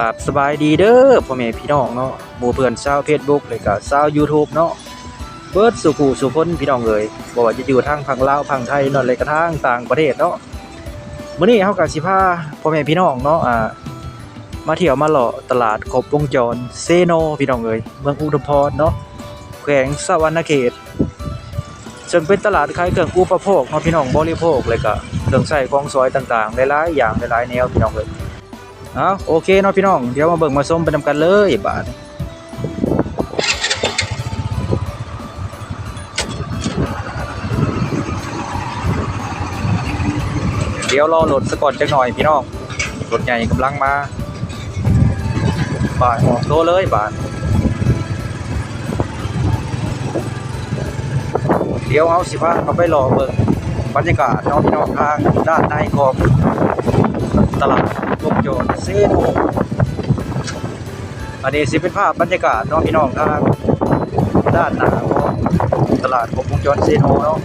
กับสบายดีเด้อพ่อแม่พี่น้องเนาะหมู่เพื่อนชาว Facebook เลยก็ชาว YouTube เนาะเบิร์ดสุขุสุพนพี่น้องเอ้ยบ่ว่าจะอยู่ทางฝั่งลาวฝั่งไทยนาะเลยก็ทางต่างประเทศเนาะมื้อนี้เฮาก็สิพาพ่อแม่พี่น้องเนาะอ่ามาเที่ยวมาเลาะตลาดครบวงจรเซโนพี่น้องเอ้ยเมืองอุดมพรเนาะแขวงสวรรณเขตซึ่งเป็นตลาดขายเครื่องอุปโภคเนาะพี่น้องบริโภคเลยก็เครื่องใช้ของซอยต่างๆหลายๆอย่างหลายๆแนวพี่น้องเอ้ย เอาโอเคเนาะพี่น้อง เดี๋ยวมาเบิ่งมาส้มไปนำกันเลยบาทเดี๋ยวรอรถสะก่อนจักหน่อยพี่น้องรถใหญ่กำลังมาบาทออกโตเลยบาทเดี๋ยวเอาสิพาเขาไปรอเบิ่งบรรยากาศเนาะพี่น้องทางด้านในของตลาด วงจรเซโนอันนี้สิเป็นภาพบรรยากาศน้องพี่น้องทางด้านหน้าของตลาดครบวงจรเซโนเนาะ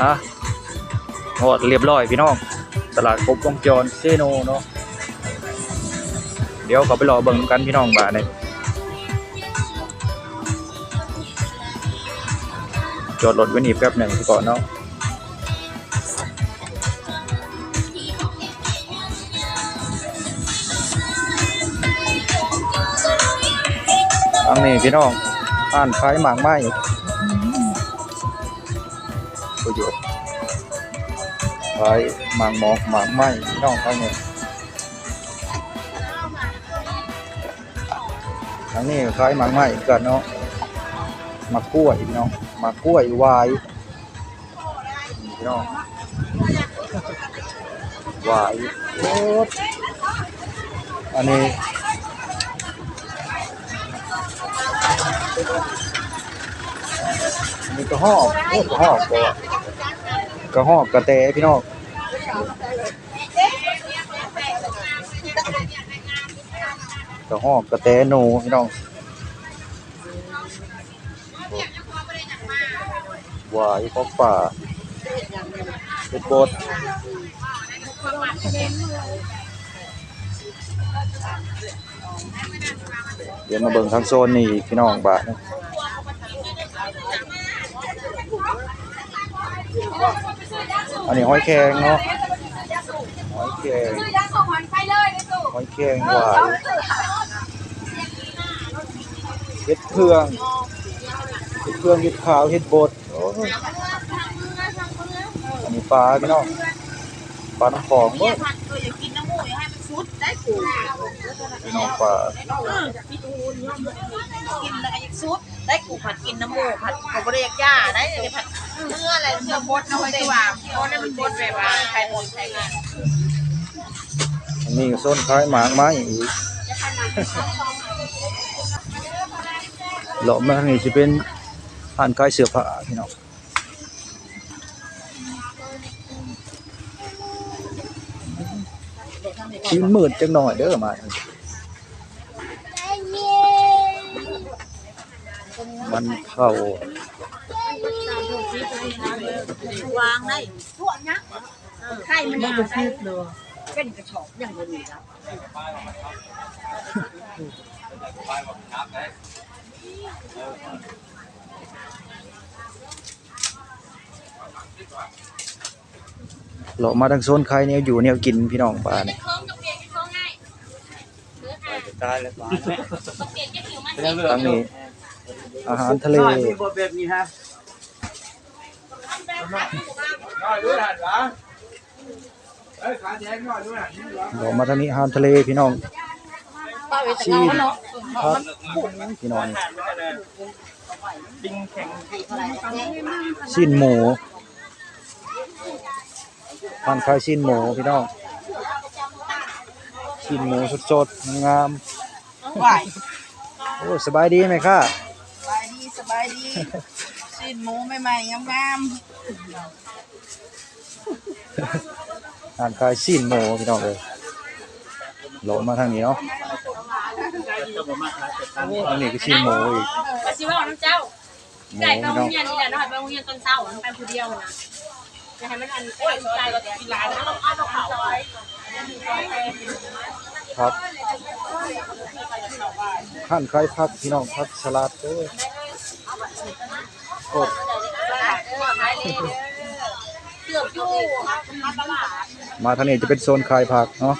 อะหมดเรียบร้อยพี่น้อง ตลาดครบวงจรเซโนเนาะ เดี๋ยวเขาไปรอเบิ่งกันพี่น้องบาทเลยจอดรถไว้นี่แป๊บหนึ่งก่อนเนาะอันนี้พี่น้องอ่านขายหมากไม้ ประโยชน์ขายหมากหมอกหมากไม้พี่น้องเขาเนี่ยอันนี้ขายหมากไม้กันเนาะหมากล้วยพี่น้องหมากล้วยวายพี่น้องวายโอ๊ตอันนี้ มีกระหอบโอ้กระหอบก็กระหอบกระแตพี่น้องกระหอบกระแตหนูพี่น้องหวายพอกป่าเป็นบดเดี๋ยวมาเบิ่งทางโซนนี่พี่น้องบาน อันนี้หอยแครงเนาะหอยแครงหอยแครงหวานเห็ดเพืองเห็ดเพืองเห็ดขาวเห็ดบดโอ้ยอันนี้ปลาพี่น้องปลาน้ำของเว้ยผัดเอออย่ากินน้ำมูกอย่าให้มันซุดได้กูพี่น้องปลากินแล้วก็ยังซุดได้กูผัดกินน้ำมูกผัดเขาบริยากย่าได้เลยผัด เมื่ออะไรเชื่อบดนะเฮ้ยตัวบดได้มันบดแบบว่าใครบดใครงานอันนี้ก็โซนขายหมากไม้อีกเลาะมาทางนี้สิเป็นร้านขายเสื้อผ้าพี่น้องชิ้นมืดจังหน่อยเด้อมามันเผา วางได้ทั่วนะไข่มันได้เป็นกระชอกอย่างนี้แล้วเลาะมาทางโซนขายแนวอยู่แนวกินพี่น้องป่านี่เครื่องกับเปียกเครื่องง่ายตายแล้วกับเปียกจะผิวมันเป็นเรื่องทางนี้อาหารทะเลมีบทแบบนี้ฮะ น้อยด้วยหันวะเอ้ยขาแดงน้อยด้วยหันเลาะมาทางนี้อาหารทะเลพี่น้องชีนพักพี่น้องปิงแข็งชิ้นหมูทานขายชิ้นหมูพี่น้องชิ้นหมูสดๆงามไหวโอ้สบายดีไหมค่ะสบายดีสบายดี ชิ้นหมูใหม่ๆงามทานขายชิ้นหมูพี่น้องเลยโหลมาทางนี้เนาะทางนี้ก็ชิ้นหมูอีกปชิว่าน้ำเจ้าหมูไก่ไปพี่โรน้องงเรียนนี่แหละเนาะไปโรงเรียนตอนเช้ามันไปคนเดียวนะจะให้มันอันโอ้ยใจก็กีฬาแล้วเอาเอาเขาไว้ครับขั้นขายผักพี่น้องผักสลัดเด้อโคตรเกบมาตลาดมาทางนี้จะเป็นโซนขายผักเนาะ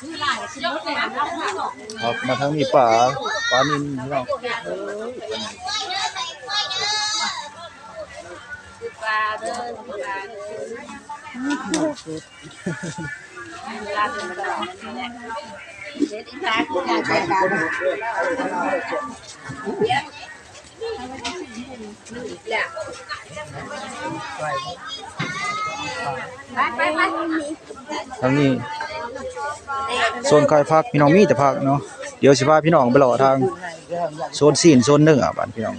ชื่อหลายชื่อรถเลยนะครับมาทางนี้ป่าป่านินพี่น้อง ปลา เดินปลาเดินปลาเดินตลอดนี่แหละเด็ดอีกแล้วอยากไปกันไปไปไปทางนี้โซนขายผักพี่น้องมีแต่ผักเนาะเดี๋ยวสิพาพี่น้องไปเลาะทางโซนซีนโซนเนื้อบ้านพี่น้อง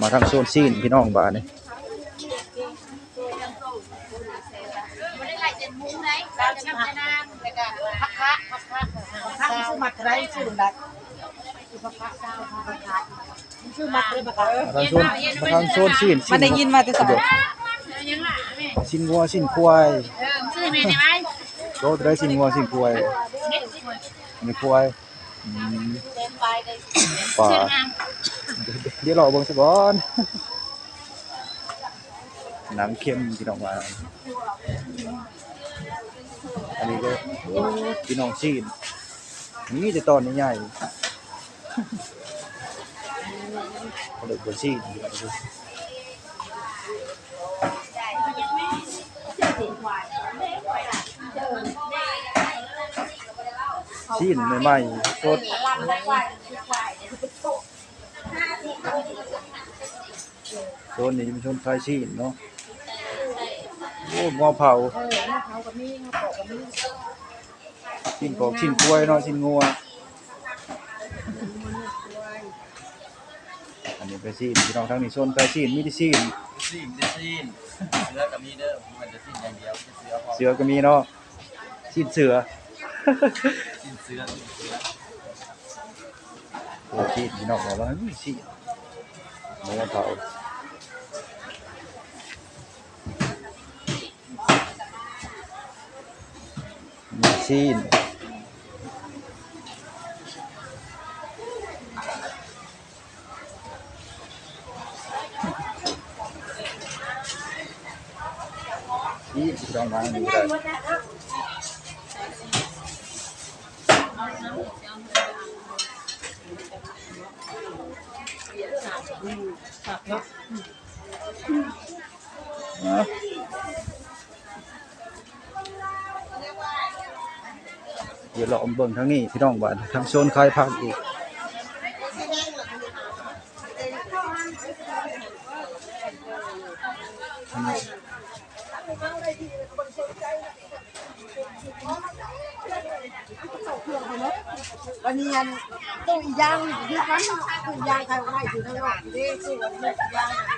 มาทางโซนซีนพี่น้องบ้านนี่ไม่ได้ไล่เจ็ดมุ้งไหนเราจะนำจะนางแล้วก็พักคะพักคะพักชื่อมัดไรชื่อดักพักคะเจ้าพักคะชื่อมัดเลยพักคะมาทางโซนมาทางโซนซีนมันได้ยินมาแต่สองยังล่ะแม่ซีนวัวซีนควายต่อแม่ได้ไหมโลดได้ซีนวัวซีนควายมีควายป่า เดี๋ยวเราเบิ่งซะก่อนหนังเค็มพี่น้องว่าอันนี้ก็โอ้พี่น้องซีนมีแต่ตอนใหญ่ๆเขาเลยบ่ซีนพี่น้องดูซีนใหม่ๆสด โซนนี้จะเป็นโซนคลายชีนเนาะโอ้งอเผาชิ้นกอกชิ้นกล้วยเนาะชิ้นงัวอันนี้เป็นซีนพี่น้องทั้งนี้โซนคลายชีนมีที่ซีนซีนจะซีนเลือกับมีเด้อมันจะซีนอย่างเดียวจะเสือพอเสือก็มีเนาะซีนเสือซีนเสือซีนเสือโอ้ชีนพี่น้องบอกว่ามีซีนงอเผา มีซีนที่พี่น้องมาดูได้เอา เดี๋ยวเราอมเบิ่งทางนี้พี่น้องบ้านทางโซนคายพักอีกวันนี้ยันตู้อีย่างอยู่ที่นั้นตู้อีย่างใครเอาไว้อยู่ทั้งหมดนี่ตู้อันนี้อีย่าง